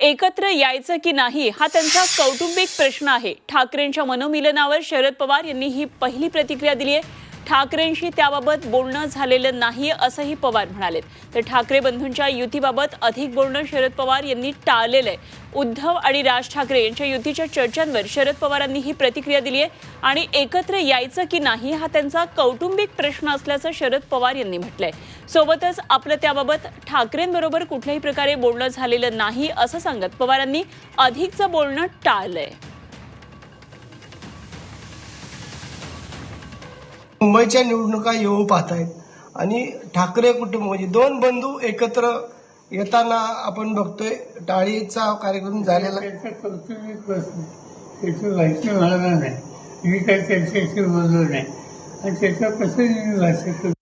एकत्र यायचं की नाही हा त्यांचा कौटुंबिक प्रश्न आहे. ठाकरेंच्या मनोमिलनावर शरद पवार यांनी ही पहिली प्रतिक्रिया दिली आहे. ठाकरेंशी त्याबाबत बोलणं झालेलं नाही असंही पवार म्हणाले तर ठाकरे बंधूंच्या युतीबाबत अधिक बोलणं शरद पवार यांनी टाळलेलं आहे उद्धव आणि राज ठाकरे यांच्या युतीच्या चर्चांवर शरद पवारांनी ही प्रतिक्रिया दिली आहे आणि एकत्र यायचं की नाही हा त्यांचा कौटुंबिक प्रश्न असल्याचं शरद पवार यांनी म्हटलंय. सोबतच आपलं त्याबाबत ठाकरेंबरोबर कुठल्याही प्रकारे बोलणं झालेलं नाही असं सांगत पवारांनी अधिकचं बोलणं टाळलंय. मुंबईच्या निवडणुका येऊ पाहत आहेत आणि ठाकरे कुटुंब म्हणजे दोन बंधू एकत्र येताना आपण बघतोय टाळीचा कार्यक्रम झालेला नाही. मी काही त्यांच्याशी बोललो नाही. आणि कसं मी